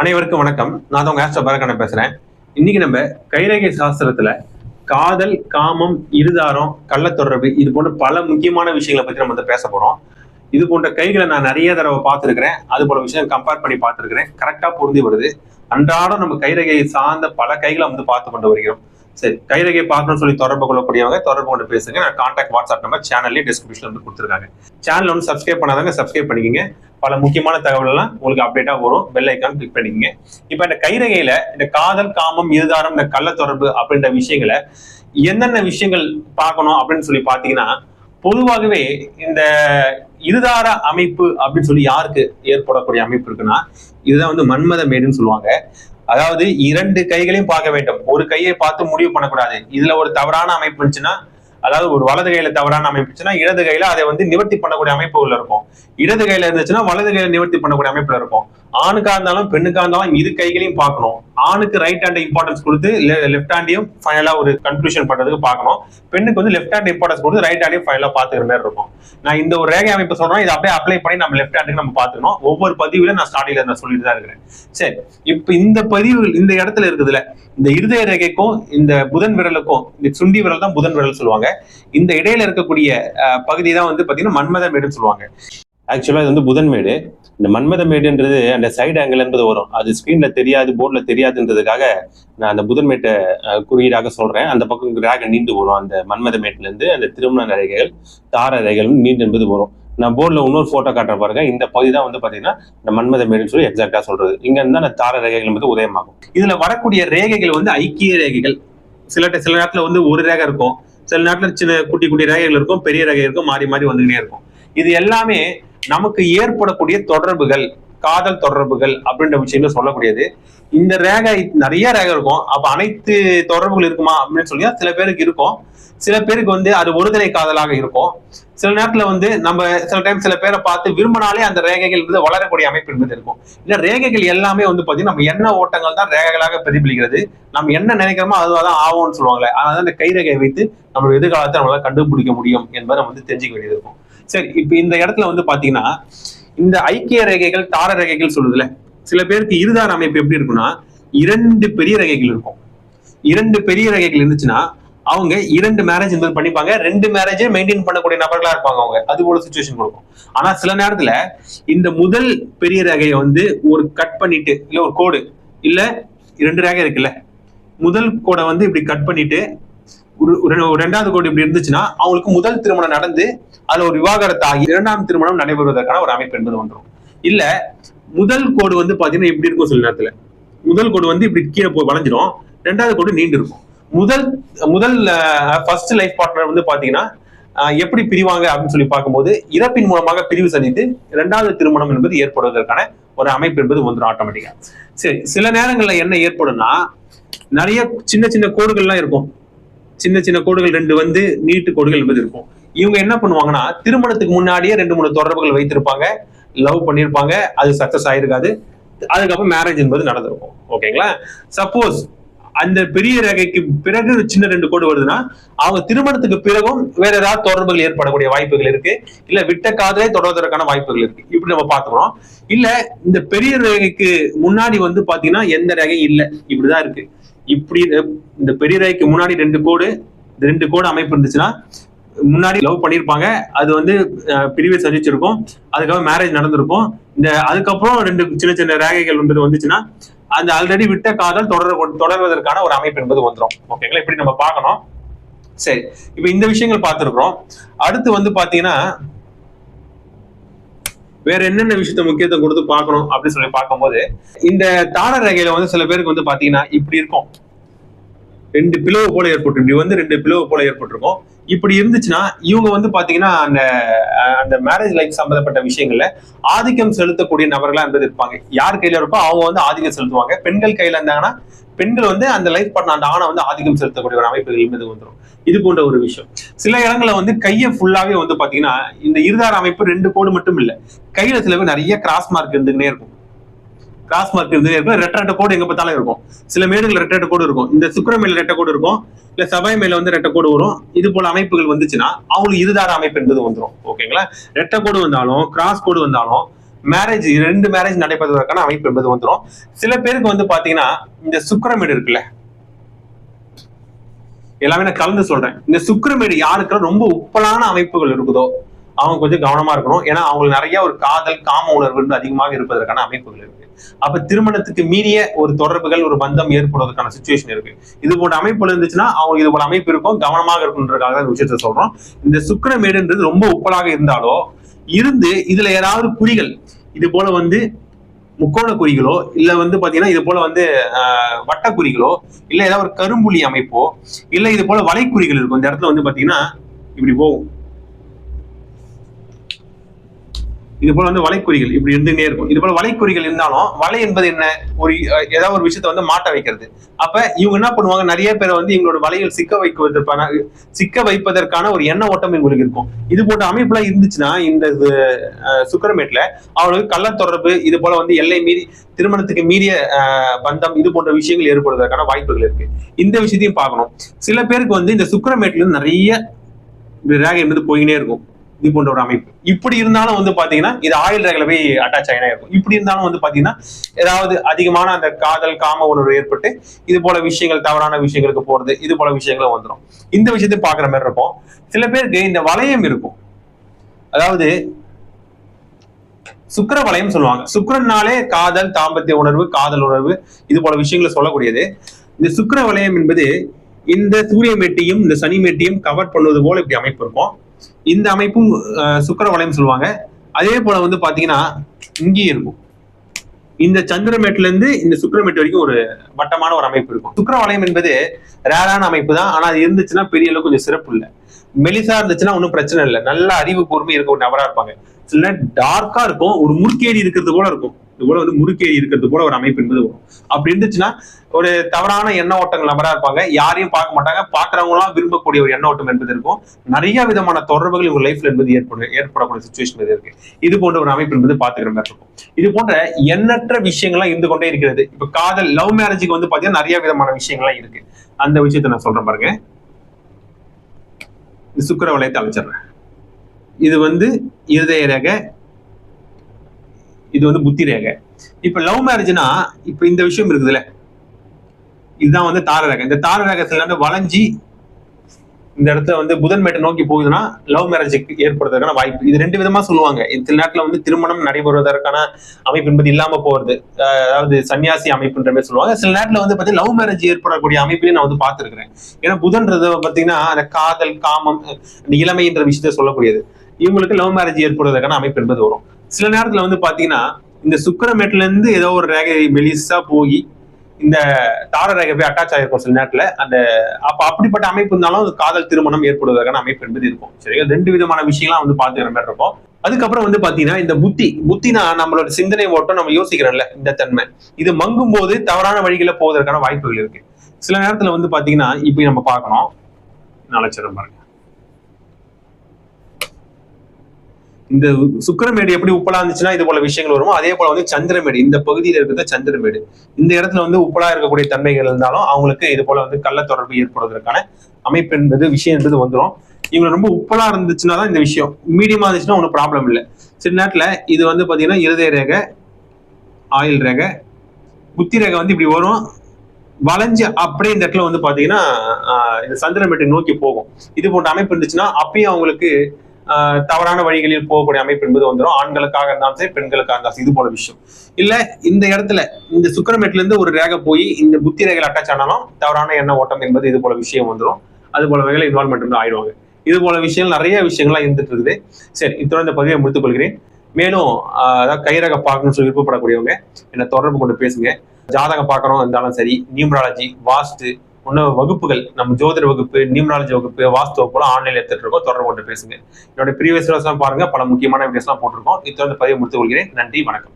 அனைவருக்கும் வணக்கம். நான் உங்க ஆஸ்ட்ரோ பரகன பேசுறேன். இன்னைக்கு நம்ம கைரேகை சாஸ்திரத்துல காதல் காமம் இருதாரம் கள்ளத்தொடர்பு இது போன்ற பல முக்கியமான விஷயங்களை பத்தி நம்ம வந்து பேச போறோம். இது போன்ற கைகளை நான் நிறைய தடவை பார்த்துருக்கிறேன். அது போல விஷயம் கம்பேர் பண்ணி பார்த்துருக்கிறேன். கரெக்டா பொருந்தி வருது. அன்றாடம் நம்ம கைரேகையை சார்ந்த பல கைகளை வந்து பார்த்து கொண்டு வருகிறோம். சரி கைரகை பார்க்கணும்னு சொல்லி தொடர்பு கொள்ளக்கூடியவங்க தொடர்பு கொண்டு பேசுங்க. நான் கான்டாக்ட் வாட்ஸ்அப் நம்பர் சேனல்லே டிஸ்கிரிப்ஷன்ல வந்து கொடுத்துருக்காங்க. சேனல் வந்து சப்ஸ்கிரைப் பண்ணாதாங்க சப்ஸ்கிரைப் பண்ணிக்கங்க. பல முக்கியமான தகவல்லாம் உங்களுக்கு அப்டேட்டா வரும். பெல் ஐக்கான் கிளிக் பண்ணிக்கங்க. இப்போ இந்த கைரகையில இந்த காதல் காமம் இருதாரம் இந்த கள்ள தொடர்பு அப்படின்ற விஷயங்களை என்னென்ன விஷயங்கள் பார்க்கணும் அப்படின்னு சொல்லி பாத்தீங்கன்னா பொதுவாகவே இந்த இருதார அமைப்பு அப்படின்னு சொல்லி யாருக்கு ஏற்படக்கூடிய அமைப்பு இருக்குன்னா இதுதான் வந்து மன்மத மேடுன்னு சொல்லுவாங்க. அதாவது இரண்டு கைகளையும் பார்க்க வேண்டும். ஒரு கையை பார்த்து முடிவு பண்ணக்கூடாது. இதுல ஒரு தவறான அமைப்பு இருந்துச்சுன்னா அதாவது ஒரு வலது கையில தவறான அமைப்பு இருந்துச்சுன்னா இடது கையில அதை வந்து நிவர்த்தி பண்ணக்கூடிய அமைப்புகள் இருக்கும். இடது கையில இருந்துச்சுன்னா வலது கையில நிவர்த்தி பண்ணக்கூடிய அமைப்புல இருக்கும். ஆணுக்கா இருந்தாலும் பெண்ணுக்கா இருந்தாலும் இரு கைகளையும் பார்க்கணும். ஆணுக்கு ரைட் ஹேண்ட் இம்பார்ட்டன்ஸ் கொடுத்து லெஃப்ட் ஹேண்டையும் ஃபைனலா ஒரு கன்க்ளூஷன் பண்றதுக்கு பார்க்கணும். பெண்ணுக்கு வந்து லெஃப்ட் ஹேண்ட் இம்பார்ட்டன்ஸ் கொடுத்து ரைட் ஹேண்டையும் ஃபைனலா பாத்துக்கிற மாதிரி இருக்கும். நான் இந்த ஒரு ரேகை அமைப்பு சொல்றேன் இதை அப்படியே அப்ளை பண்ணி நம்ம லெஃப்ட் ஹேண்டுக்கு நம்ம பாத்துக்கணும் ஒவ்வொரு பதிவுல நான் ஸ்டார்டிங்ல நான் சொல்லிட்டு தான் இருக்கிறேன். சரி இப்ப இந்த பதிவு இந்த இடத்துல இருக்குதுல இந்த இருதய ரேகைக்கும் இந்த புதன் விரலுக்கும் இந்த சுண்டி விரல் தான் புதன் விரல் சொல்லுவாங்க. இந்த இடையில இருக்கக்கூடிய பகுதி தான் வந்து பாத்தீங்கன்னா மன்மத மேடுன்னு சொல்லுவாங்க. ஆக்சுவலா இது வந்து புதன் மேடு. இந்த மன்மத மேடுன்றது அந்த சைடு ஆங்கிள் என்பது வரும். அது ஸ்க்ரீனில் தெரியாது போர்டில் தெரியாதுன்றதுக்காக நான் அந்த புதன் மேட்டை குறியீடாக சொல்றேன். அந்த பக்கம் ரேகை நீண்டு வரும். அந்த மன்மத மேட்லேருந்து அந்த திருமண ரேகைகள் தார ரேகைகள் நீண்டு என்பது வரும். நான் போர்டில் இன்னொரு ஃபோட்டோ காட்டுற பாருங்க. இந்த பகுதி தான் வந்து பார்த்தீங்கன்னா இந்த மன்மத மேடுன்னு சொல்லி எக்ஸாக்டாக சொல்றது. இங்கே இருந்தால் அந்த தார ரேகைகள் வந்து உதயமாகும். இதில் வரக்கூடிய ரேகைகள் வந்து ஐக்கிய ரேகைகள். சில சில நேரத்தில் வந்து ஒரு ரேகை இருக்கும். சில நேரத்தில் சின்ன குட்டி குட்டி ரேகைகள் இருக்கும். பெரிய ரேகை இருக்கும். மாறி மாறி வந்துகிட்டே இருக்கும். இது எல்லாமே நமக்கு ஏற்படக்கூடிய தொடர்புகள் காதல் தொடர்புகள் அப்படின்ற விஷயங்கள் சொல்லக்கூடியது. இந்த ரேகை நிறைய ரேகை இருக்கும். அப்ப அனைத்து தொடர்புகள் இருக்குமா அப்படின்னு சொல்லி சில பேருக்கு இருக்கும். சில பேருக்கு வந்து அது ஒருதலை காதலாக இருக்கும். சில நேரத்துல வந்து நம்ம சில டைம் சில பேரை பார்த்து விரும்பினாலே அந்த ரேகைகள் வந்து வளரக்கூடிய அமைப்பு என்பது இருக்கும். இல்ல ரேகைகள் எல்லாமே வந்து பாத்தீங்கன்னா நம்ம என்ன ஓட்டங்கள் தான் ரேகைகளாக பிரதிபலிக்கிறது. நம்ம என்ன நினைக்கிறோமோ அதுவாக தான் ஆகும்னு சொல்லுவாங்களே. அதனால அந்த கைரேகையை வைத்து நம்ம எதிர்காலத்தை நம்மளால கண்டுபிடிக்க முடியும் என்பதை நம்ம வந்து தெரிஞ்சுக்க வேண்டியது இருக்கும். சரி இப்ப இந்த இடத்துல வந்து பாத்தீங்கன்னா இந்த ஐக்கிய ரேகைகள் தார ரேகைகள் சொல்லுதுல சில பேருக்கு இருதார அமைப்பு எப்படி இருக்கும்னா இரண்டு பெரிய ரேகைகள் இருக்கும். இரண்டு பெரிய ரேகைகள் இருந்துச்சுன்னா அவங்க இரண்டு மேரேஜ் என்பது பண்ணிப்பாங்க ரெண்டு மேரேஜ் மெயின்டைன் பண்ணக்கூடிய நபர்களா இருப்பாங்க அவங்க. அது போல சுச்சுவேஷன் கொடுக்கும். ஆனா சில நேரத்துல இந்த முதல் பெரிய ரேகையை வந்து ஒரு கட் பண்ணிட்டு இல்ல ஒரு கோடு இல்ல இரண்டு ரேகை இருக்குல்ல முதல் கோடை வந்து இப்படி கட் பண்ணிட்டு ரெண்டாவது கோடு இப்படி இருந்துச்சுன்னா அவங்களுக்கு முதல் திருமணம் நடந்து அதுல ஒரு விவாகரத்து ஆகி இரண்டாம் திருமணம் நடைபெறுவதற்கான ஒரு அமைப்பு என்பது வந்துடும் இல்ல முதல் கோடு வந்து பாத்தீங்கன்னா இப்படி இருக்கும் சில நேரத்துல. முதல் கோடு வந்து இப்படி கீழே போய் வளைஞ்சிரும். ரெண்டாவது கோடு நீண்டு இருக்கும். முதல் முதல் ஃபர்ஸ்ட் லைஃப் பார்ட்னர் வந்து பாத்தீங்கன்னா எப்படி பிரிவாங்க அப்படின்னு சொல்லி பார்க்கும்போது இறப்பின் மூலமாக பிரிவு சந்தித்து இரண்டாவது திருமணம் என்பது ஏற்படுவதற்கான ஒரு அமைப்பு என்பது வந்துடும் ஆட்டோமேட்டிக்கா சரி சில நேரங்கள்ல என்ன ஏற்படும்னா நிறைய சின்ன சின்ன கோடுகள்லாம் இருக்கும். சின்ன சின்ன கோடுகள் ரெண்டு வந்து நீட்டு கோடுகள் என்பது இருக்கும். இவங்க என்ன பண்ணுவாங்கன்னா திருமணத்துக்கு முன்னாடியே ரெண்டு மூணு தொடர்புகள் வைத்திருப்பாங்க லவ் பண்ணியிருப்பாங்க அது சக்சஸ் ஆயிருக்காது. அதுக்கப்புறம் மேரேஜ் என்பது நடந்திருக்கும். ஓகேங்களா சப்போஸ் அந்த பெரிய ரேகைக்கு பிறகு சின்ன ரெண்டு கோடு வருதுன்னா அவங்க திருமணத்துக்கு பிறகும் வேற ஏதாவது தொடர்புகள் ஏற்படக்கூடிய வாய்ப்புகள் இருக்கு. இல்ல விட்ட காதலே தொடர்வதற்கான வாய்ப்புகள் இருக்கு. இப்படி நம்ம பாத்துக்கிறோம் இல்ல இந்த பெரிய ரேகைக்கு முன்னாடி வந்து பாத்தீங்கன்னா எந்த ரேகையும் இல்ல. இப்படிதான் இருக்கு. இப்படி இந்த பெரிய ரேகைக்கு முன்னாடி ரெண்டு கோடு ரெண்டு கோடு அமைப்பு இருந்துச்சுன்னா முன்னாடி லவ் பண்ணியிருப்பாங்க. அது வந்து பிரிவை சந்திச்சிருக்கும். அதுக்கப்புறம் மேரேஜ் நடந்திருக்கும். இந்த அதுக்கப்புறம் ரெண்டு சின்ன சின்ன ரேகைகள் வந்து வந்துச்சுன்னா அந்த ஆல்ரெடி விட்ட காதல் தொடர தொடர்வதற்கான ஒரு அமைப்பு என்பது வந்துடும் ஓகேங்களா இப்படி நம்ம பார்க்கணும். சரி. இப்ப இந்த விஷயங்கள் பார்த்திருக்கிறோம். அடுத்து வந்து பாத்தீங்கன்னா வேற என்னென்ன விஷயத்த முக்கியத்துவம் கொடுத்து பார்க்கணும் அப்படின்னு சொல்லி பார்க்கும்போது இந்த தார ரகையில வந்து சில பேருக்கு வந்து பாத்தீங்கன்னா இப்படி இருக்கும். ரெண்டு பிளவு போல ஏற்பட்டு இப்படி வந்து ரெண்டு பிளவு போல ஏற்பட்டிருக்கும். இப்படி இருந்துச்சுன்னா இவங்க வந்து பாத்தீங்கன்னா அந்த அந்த மேரேஜ் லைஃப் சம்பந்தப்பட்ட விஷயங்கள்ல ஆதிக்கம் செலுத்தக்கூடிய நபர்களா என்பது இருப்பாங்க. யார் கையில இருப்போ அவங்க வந்து ஆதிக்கம் செலுத்துவாங்க. பெண்கள் கையில இருந்தாங்கன்னா பெண்கள் வந்து அந்த லைஃப் பார்ட்னர் அந்த ஆணை வந்து ஆதிக்கம் செலுத்தக்கூடிய ஒரு அமைப்புகள் என்பது வந்துடும் இது போன்ற ஒரு விஷயம். சில இடங்களில் வந்து கையை ஃபுல்லாவே வந்து பாத்தீங்கன்னா இந்த இருதார அமைப்பு ரெண்டு கோடு மட்டும் இல்லை. கையில சில பேர் நிறைய கிராஸ் மார்க் இருந்துகிட்டே இருக்கும். கிராஸ் மார்க் இருந்தே இருக்கும். ரெட்டரட்ட கோடு எங்க பார்த்தாலும் இருக்கும். சில மேடுகள் ரெட்டரட்ட கோடு இருக்கும். இந்த சுக்கர மேல ரெட்ட கோடு இருக்கும். இல்ல சபை மேல வந்து ரெட்ட கோடு வரும். இது போல அமைப்புகள் வந்துச்சுன்னா அவங்களுக்கு இருதார அமைப்பு என்பது வந்துடும் ஓகேங்களா ரெட்ட கோடு வந்தாலும் கிராஸ் கோடு வந்தாலும் மேரேஜ் ரெண்டு மேரேஜ் நடைபெறுவதற்கான அமைப்பு என்பது வந்துடும் சில பேருக்கு வந்து பாத்தீங்கன்னா இந்த சுக்கரமேடு இருக்குல்ல? எல்லாமே நான் கலந்து சொல்றேன். இந்த சுக்கரமேடு யாருக்கெல்லாம் ரொம்ப உப்பலான அமைப்புகள் இருக்குதோ? அவங்க கொஞ்சம் கவனமா இருக்கணும். ஏன்னா அவங்களுக்கு நிறைய ஒரு காதல் காம உணர்வு வந்து அதிகமாக இருப்பதற்கான அமைப்புகள் இருக்கு. அப்ப திருமணத்துக்கு மீறிய ஒரு தொடர்புகள் ஒரு பந்தம் ஏற்படுவதற்கான சுச்சுவேஷன் இருக்கு. இது போன்ற அமைப்புல இருந்துச்சுன்னா அவங்க இது போல அமைப்பு இருக்கும் கவனமாக இருக்குன்றதுக்காக தான் விஷயத்த சொல்றோம். இந்த சுக்கரமேடுன்றது ரொம்ப உப்பலாக இருந்தாலோ இருந்து இதுல ஏதாவது குறிகள் இது போல வந்து முக்கோண குறிகளோ இல்ல வந்து பாத்தீங்கன்னா இது போல வந்து வட்டக்குறிகளோ இல்ல ஏதாவது ஒரு கரும்புலி அமைப்போ இல்ல இது போல வலைக்குறிகள் இருக்கும். இந்த இடத்துல வந்து பாத்தீங்கன்னா இப்படி போகும். இது போல வந்து வலைக்குறிகள் இப்படி இருந்துகிட்டே இருக்கும். இது போல வலைக்குறிகள் இருந்தாலும் வலை என்பது என்ன? ஒரு ஏதாவது ஒரு விஷயத்த வந்து மாட்ட வைக்கிறது. அப்ப இவங்க என்ன பண்ணுவாங்க? நிறைய பேரை வந்து இவங்களோட வலைகள் சிக்க வைப்பதற்கான சிக்க வைப்பதற்கான ஒரு எண்ண ஓட்டம் இவங்களுக்கு இருக்கும். இது போன்ற அமைப்புலாம் இருந்துச்சுன்னா இந்த இது, அவங்களுக்கு கள்ள தொடர்பு இது போல வந்து எல்லை மீறி திருமணத்துக்கு மீறிய பந்தம் இது போன்ற விஷயங்கள் ஏற்படுவதற்கான வாய்ப்புகள் இருக்கு. இந்த விஷயத்தையும் பார்க்கணும். சில பேருக்கு வந்து இந்த சுக்கரமேட்ல நிறைய ரேகை என்பது போயினே இருக்கும். இது போன்ற ஒரு அமைப்பு. இப்படி இருந்தாலும் வந்து பாத்தீங்கன்னா இது ஆயில் ரேகையில போய் அட்டாச் ஆகினா இருக்கும். இப்படி இருந்தாலும் வந்து பாத்தீங்கன்னா ஏதாவது அதிகமான அந்த காதல் காம உணர்வு ஏற்பட்டு இது போல விஷயங்கள் தவறான விஷயங்களுக்கு போறது இது போல விஷயங்களும் வந்துடும் இந்த விஷயத்தை பாக்குற மாதிரி இருக்கும் சில பேருக்கு இந்த வளையம் இருக்கும். அதாவது சுக்கர வளையம் சொல்லுவாங்க. சுக்கரனாலே காதல் தாம்பத்திய உணர்வு காதல் உணர்வு இது போல விஷயங்களை சொல்லக்கூடியது. இந்த சுக்கர வளையம் என்பது இந்த சூரிய மேட்டியும் இந்த சனி மேட்டியும் கவர் பண்ணுவது போல இப்படி அமைப்பு இருக்கும். இந்த அமைப்பும் சுக்கர வளையம் சொல்லுவாங்க. அதே போல வந்து பாத்தீங்கன்னா இங்கேயும் இருக்கும். இந்த சந்திரமேட்ல இருந்து இந்த சுக்கிரமேட் வரைக்கும் ஒரு வட்டமான ஒரு அமைப்பு இருக்கும். சுக்கிர வளையம் என்பது ரேரான அமைப்பு தான். ஆனா அது இருந்துச்சுன்னா பெரிய அளவுக்கு கொஞ்சம் சிறப்பு இல்லை. மெலிசா இருந்துச்சுன்னா ஒன்றும் பிரச்சனை இல்லை. நல்ல அறிவு கூர்மை இருக்க ஒரு நபரா இருப்பாங்க. சில டார்க்கா இருக்கும். ஒரு முறுக்கேடி இருக்கிறது கூட இருக்கும். கூட வந்து முறுக்கேறி இருக்கிறது போல ஒரு அமைப்பு என்பது வரும். அப்படி இருந்துச்சுன்னா ஒரு தவறான எண்ண ஓட்டங்கள் நபரா இருப்பாங்க. யாரையும் பார்க்க மாட்டாங்க. பாக்குறவங்களாம் விரும்பக்கூடிய ஒரு எண்ண ஓட்டம் என்பது இருக்கும். நிறைய விதமான தொடர்புகள் இவங்க லைஃப்ல என்பது ஏற்படும் ஏற்படக்கூடிய சுச்சுவேஷன் இது இருக்கு. இது போன்ற ஒரு அமைப்பு என்பது பாத்துக்கிற மாதிரி இருக்கும். இது போன்ற எண்ணற்ற விஷயங்கள்லாம் இருந்து கொண்டே இருக்கிறது. இப்ப காதல் லவ் மேரேஜுக்கு வந்து பாத்தீங்கன்னா நிறைய விதமான விஷயங்கள்லாம் இருக்கு. அந்த விஷயத்தை நான் சொல்றேன் பாருங்க. சுக்கர வளையத்தை அமைச்சிடுறேன் இது வந்து இருதய ரக இது வந்து புத்தி ரேகை. இப்ப லவ் மேரேஜ்னா இப்ப இந்த விஷயம் இருக்குதுல்ல? இதுதான் வந்து தார ரேகை. இந்த தார ரேகத்துல வந்து வளைஞ்சி இந்த இடத்துல வந்து புதன் மேட்டை நோக்கி போகுதுன்னா லவ் மேரேஜுக்கு ஏற்படுறதுக்கான வாய்ப்பு. இது ரெண்டு விதமா சொல்லுவாங்க. இந்த சில நேரத்துல வந்து திருமணம் நடைபெறுவதற்கான அமைப்பு என்பது இல்லாம போறது. அதாவது சன்னியாசி அமைப்புன்ற மாதிரி சொல்லுவாங்க. சில நேரத்துல வந்து பாத்தீங்கன்னா லவ் மேரேஜ் ஏற்படக்கூடிய அமைப்பையும் நான் வந்து பார்த்திருக்கிறேன். ஏன்னா புதன்றது பாத்தீங்கன்னா அந்த காதல் காமம் இளமைன்ற விஷயத்த சொல்லக்கூடியது. இவங்களுக்கு லவ் மேரேஜ் ஏற்படுவதற்கான அமைப்பு என்பது வரும். சில நேரத்துல வந்து பாத்தீங்கன்னா இந்த சுக்கரமேட்ல இருந்து ஏதோ ஒரு ரேகை மெலிசா போய் இந்த தார ரேகை போய் அட்டாச் ஆயிருக்கும் சில நேரத்துல. அந்த அப்ப அப்படிப்பட்ட அமைப்பு இருந்தாலும் அது காதல் திருமணம் ஏற்படுவதற்கான அமைப்பு என்பது இருக்கும். சரியா ரெண்டு விதமான விஷயம்லாம் வந்து பாத்துக்கிற மாதிரி இருக்கும். அதுக்கப்புறம் வந்து பாத்தீங்கன்னா இந்த புத்தி புத்தினா நம்மளோட சிந்தனை ஓட்டம் நம்ம யோசிக்கிறோம்ல இந்த தன்மை. இது மங்கும் போது தவறான வழிகளை போவதற்கான வாய்ப்புகள் இருக்கு. சில நேரத்துல வந்து பாத்தீங்கன்னா இப்படி நம்ம பார்க்கணும். நலச்சரம் பாருங்க. இந்த சுக்கரமேடு எப்படி உப்பலா இருந்துச்சுன்னா இது போல விஷயங்கள் வருமோ? அதே போல வந்து சந்திரமேடு இந்த பகுதியில் இருக்கிறது சந்திரமேடு. இந்த இடத்துல வந்து உப்பலா இருக்கக்கூடிய தன்மைகள் இருந்தாலும் அவங்களுக்கு இது போல வந்து கள்ள தொடர்பு ஏற்படுவதற்கான அமைப்பு என்பது விஷயம் என்பது வந்துடும் இவங்க ரொம்ப உப்பலா இருந்துச்சுன்னா தான் இந்த விஷயம். மீடியமா இருந்துச்சுன்னா ஒன்றும் ப்ராப்ளம் இல்லை. சில நேரத்துல இது வந்து பாத்தீங்கன்னா இருதய ரேகை ஆயில் ரேகை புத்தி ரேகை வந்து இப்படி வரும். வளைஞ்சு அப்படியே இந்த இடத்துல வந்து பாத்தீங்கன்னா இந்த சந்திரமேட்டை நோக்கி போகும். இது போன்ற அமைப்பு இருந்துச்சுன்னா அப்பயும் அவங்களுக்கு தவறான வழிகளில் போகக்கூடிய அமைப்பு என்பது வந்துடும் ஆண்களுக்காக இருந்தாலும் சரி பெண்களுக்காக இருந்தாலும் இது போல விஷயம். இல்ல இந்த இடத்துல இந்த சுக்கரமேட்ல இருந்து ஒரு ரேகை போய் இந்த புத்தி ரேகையில் அட்டாச் ஆனாலும் தவறான எண்ண ஓட்டம் என்பது இது போல விஷயம் வந்துடும் அது போல வகையில் இன்வால்மெண்ட் வந்து ஆயிடுவாங்க. இது போல விஷயங்கள் நிறைய விஷயங்கள்லாம் இருந்துட்டு இருக்குது. சரி இத்துடன் இந்த பதிவை முடித்துக் கொள்கிறேன். மேலும் அதாவது கைரக பார்க்கணும்னு சொல்லி விருப்பப்படக்கூடியவங்க என்னை தொடர்பு கொண்டு பேசுங்க. ஜாதகம் பார்க்கணும் இருந்தாலும் சரி நியூமராலஜி வாஸ்து இன்னும் வகுப்புகள் நம்ம ஜோதிட வகுப்பு நியூமராலஜி வகுப்பு வாஸ்து வகுப்புலாம் ஆன்லைன்ல எடுத்துட்டு இருக்கோம். தொடர்பு கொண்டு பேசுங்க. என்னோட ப்ரீவியஸ் பாருங்க. பல முக்கியமான வீடியோஸ்லாம் போட்டிருக்கோம். இத்தோட பதிவு முடித்துக் கொள்கிறேன். நன்றி வணக்கம்.